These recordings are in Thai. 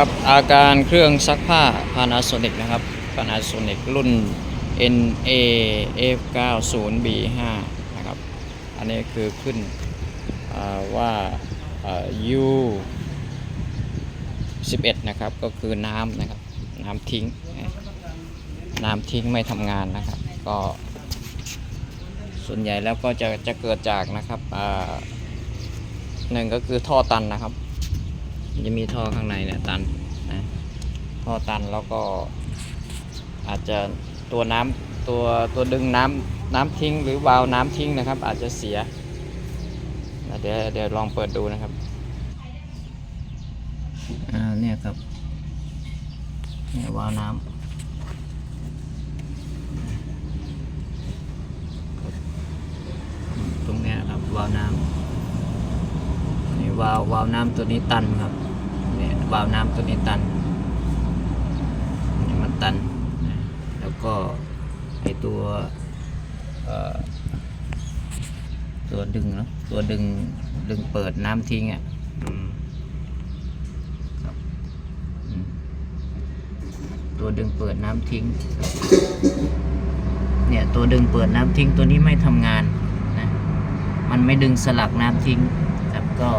ครับอาการเครื่องซักผ้า Panasonic นะครับ Panasonic รุ่น NA F90B5 นะครับ อันนี้คือขึ้นว่า U 11นะครับ ก็คือน้ำนะครับ น้ำทิ้ง น้ำทิ้งไม่ทำงานนะครับ ก็ส่วนใหญ่แล้วก็จะจะเกิดจากนะครับหนึ่งก็คือท่อตันนะครับ จะมีท่อข้างในเนี่ยตันนะท่อตันแล้วก็อาจจะตัวน้ำตัวตัวดึงน้ำน้ำทิ้งหรือวาล์วน้ำทิ้งนะครับ อาจจะเสียนะเดี๋ยวเดี๋ยวลองเปิดดูนะครับอ่าเนี่ยครับเนี่ยวาล์วน้ำตรงเนี้ยครับวาล์วน้ำนี่วาล์ววาล์วน้ำตัวนี้ตันครับเนี่ย วาล์วน้ำตัวนี้ตันนี่มันตันนะแล้วก็ไอตัวเอ่อตัวดึงเนาะตัวดึงดึงเปิดน้ำทิ้งอะอืมครับอืมตัวดึงเปิดน้ำทิ้งครับเนี่ยตัวดึงเปิดน้ำทิ้งตัวนี้ไม่ทำงานนะมันไม่ดึงสลักน้ำทิ้งครับก็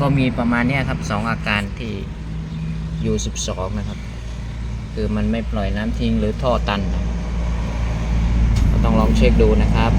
ก็มีประมาณเนี้ยครับสองอาการที่ อยู่12 นะครับ คือมันไม่ปล่อยน้ำทิ้งหรือท่อตัน ก็ต้องลองเช็คดูนะครับ